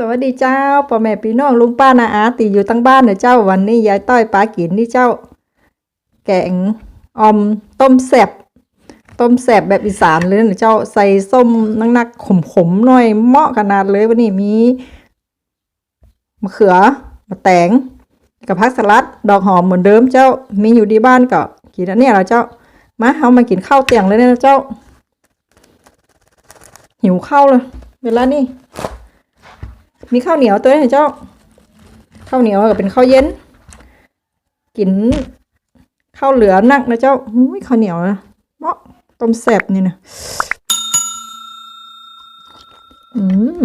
สวัสดีเจ้าพ่อแม่พี่น้องลุงป้านาอาตีอยู่ตั้งบ้านนะเจ้าวันนี้ยายต้อยป้ากินนี่เจ้า แกงออมต้มแสบต้มแสบแบบอีสานเลยนะเจ้าใส่ส้มนักๆขมๆหน่อยเหมาะขนาดเลยวันนี้มีมะเขือมะแตงกับผักสลัด ดอกหอมเหมือนเดิมเจ้ามีอยู่ที่บ้านก็กินอันเนี้ยแล้วเจ้ามาเอามากินข้าวเตียงเลยนะเจ้า หิวข้าวเลย เวลานี้ มีข้าวเหนียวตัวนี้เจ้า ข้าวเหนียวก็เป็นข้าวเย็น กินข้าวเหลือนักนะเจ้าอุ้ยข้าวเหนียวนะเมาะต้มแซ่บนี่นะอืม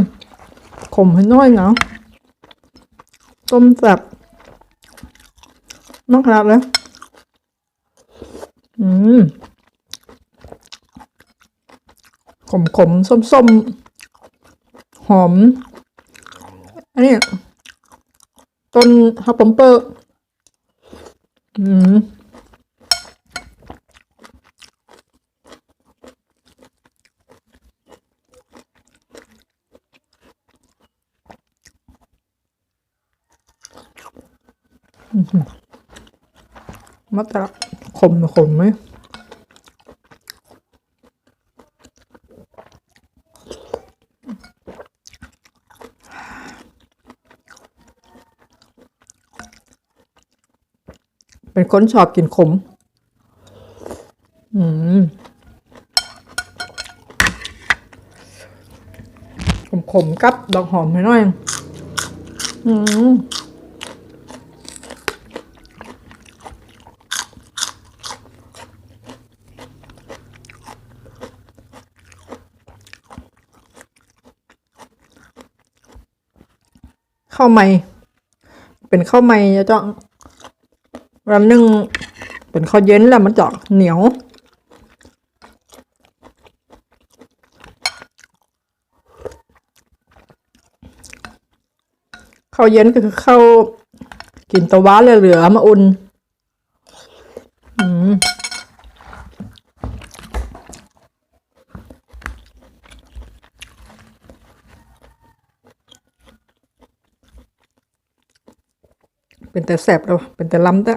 ขมให้น้อยเหงาต้มแซ่บมากขนาดเลยอืมขมขมส้มส้มหอม นนี้ต้นฮับปอมเปอร์ อืมอื้อหือมาตะขมขมไหม เป็น คนชอบกินขม อืมขมขมๆกับดอกหอมหน่อยอืมข้าวใหม่ เป็นข้าวใหม่จะเจ้า วันหนึ่งเป็นข้าวเย็นแล้วมันจะเหนียว ข้าวเย็นก็คือข้าวกินตะวันเหลือมาอุ่น อืมเป็นแต่แสบแล้วเป็นแต่ล้ำแต่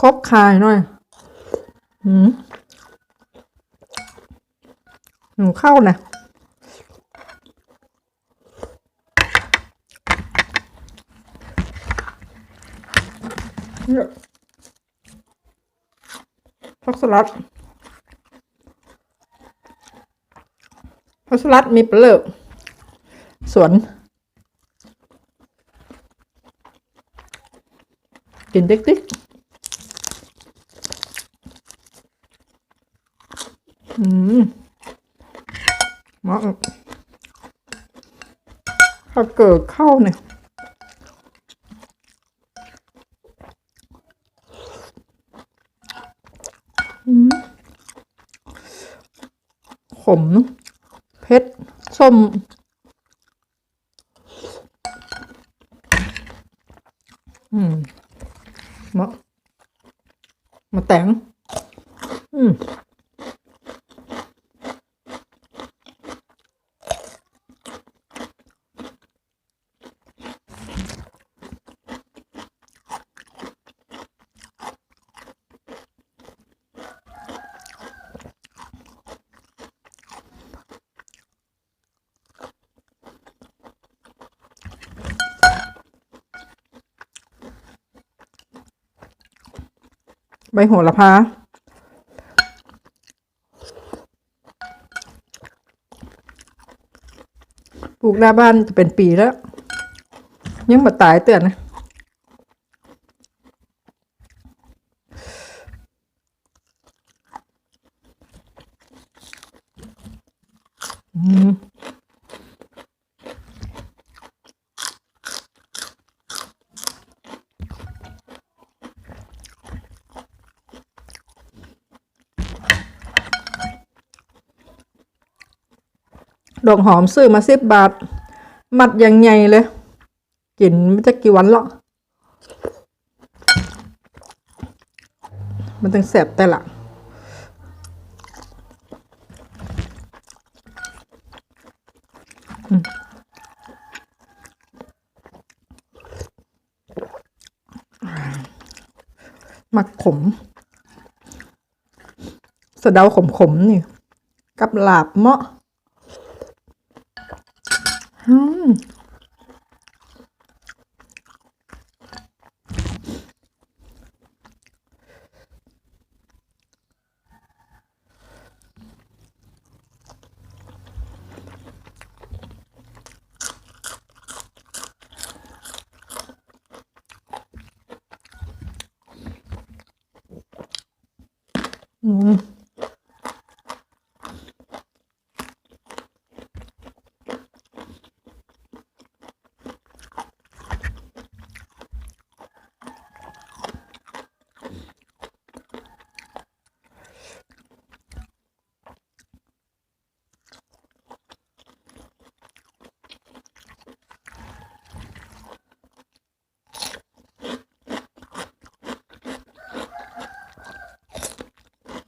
ครบคายหน่อยอืมหนูเข้านะผักสลัดผักสลัดมีเปลือกสวน กินติ๊กติ๊ก อืมมาถ้าเกิดเข้าเนี่ยขมเนอะเผ็ดส้มอืมมะมาแตงอืม ใบโหระพาปลูกหน้าบ้านจะเป็นปีแล้ว ยังมาตายเตือนนะอืม ดอกหอมซื้อมาสิบบาท มัดยังไงเลย กินไม่จะกี่วันหรอกมันต้องแสบแต่ละมักขม สะเดาขมๆนี่ กับลาบเมาะ อืม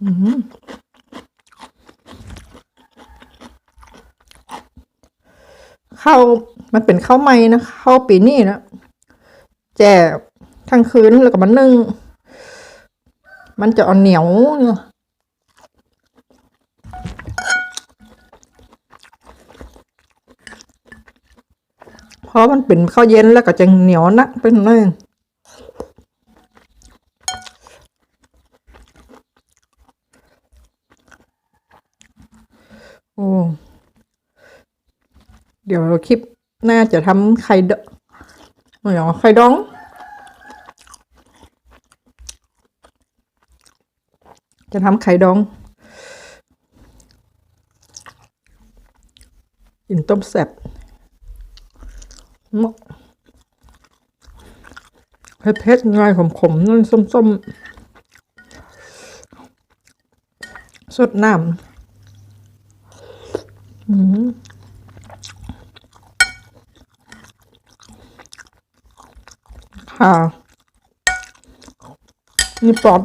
ข้าวมันเป็นข้าวไม้นะข้าวปีนี่นะแจ่ทั้งคืนแล้วก็มันนึ่ง มันจะเอาเหนียวเนอะเพราะมันเป็นข้าวเย็นแล้วก็จะเหนียวนักเป็นเลย โอ้ เดี๋ยวคลิปหน้าจะทำไข่ดไม่หรอไข่ดอง จะทำไข่ดองกินต้มแซ่บมะเผ็ดๆง่ายขมๆนั่นส้มๆสดน้ำอืม อ่านี่ปอบ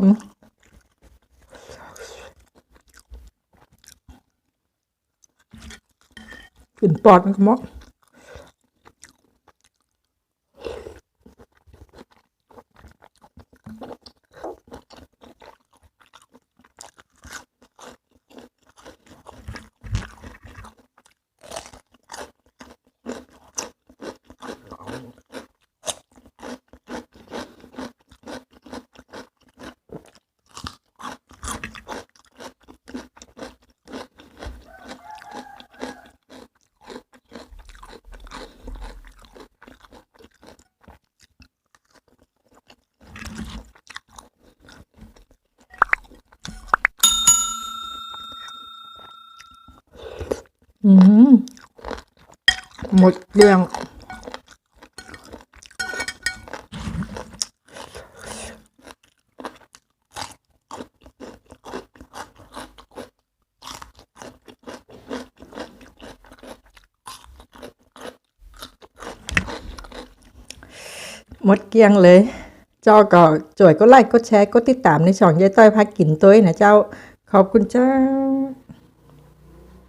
กินปอดมันก็มอ หมดเรื่องหมดเกลียงเลย เจ้าก็จ่วยก็ไลค์ก็แชร์ก็ติดตามในช่องยายต้อยพากินตัวนะเจ้า ขอบคุณเจ้า